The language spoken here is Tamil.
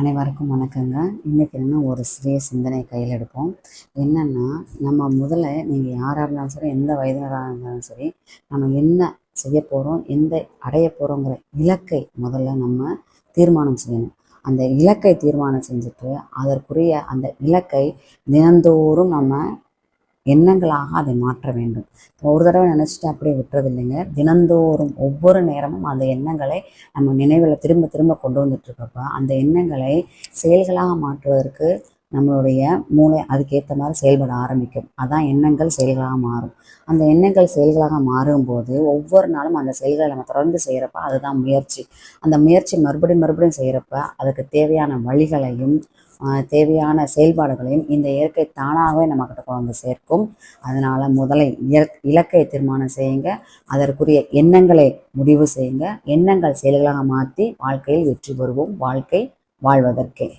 அனைவருக்கும் வணக்கங்க. இன்றைக்கி என்ன ஒரு சிறிய சிந்தனை கையில் எடுப்போம். என்னென்னா நம்ம முதல்ல நீங்கள் யாராக இருந்தாலும் சரி எந்த வயதினராக இருந்தாலும் சரி நம்ம என்ன செய்ய போகிறோம் எந்த அடைய போகிறோங்கிற இலக்கை முதல்ல நம்ம தீர்மானம் செய்யணும். அந்த இலக்கை தீர்மானம் செஞ்சுட்டு அதற்குரிய அந்த இலக்கை தினந்தோறும் நம்ம எண்ணங்களாக அதை மாற்ற வேண்டும். ஒரு தடவை நினச்சிட்டு அப்படியே விட்டுறது இல்லைங்க தினந்தோறும் ஒவ்வொரு நேரமும் அந்த எண்ணங்களை நம்ம நினைவில் திரும்ப திரும்ப கொண்டு வந்துட்டு இருக்கப்ப அந்த எண்ணங்களை செயல்களாக மாற்றுவதற்கு நம்மளுடைய மூளை அதுக்கேற்ற மாதிரி செயல்பட ஆரம்பிக்கும். அதான் எண்ணங்கள் செயல்களாக மாறும். அந்த எண்ணங்கள் செயல்களாக மாறும்போது ஒவ்வொரு நாளும் அந்த செயல்களை நம்ம தொடர்ந்து செய்கிறப்ப அதுதான் முயற்சி. அந்த முயற்சி மறுபடியும் மறுபடியும் செய்கிறப்ப அதுக்கு தேவையான வழிகளையும் தேவையான செயல்பாடுகளையும் இந்த இயற்கை தானாகவே நம்மக்கிட்ட கொண்டு சேர்க்கும். அதனால் முதலை இலக்கை தீர்மானம் செய்யுங்க. அதற்குரிய எண்ணங்களை முடிவு செய்யுங்க. எண்ணங்கள் செயல்களாக மாற்றி வாழ்க்கையில் வெற்றி பெறுவோம். வாழ்க்கை வாழ்வதற்கே.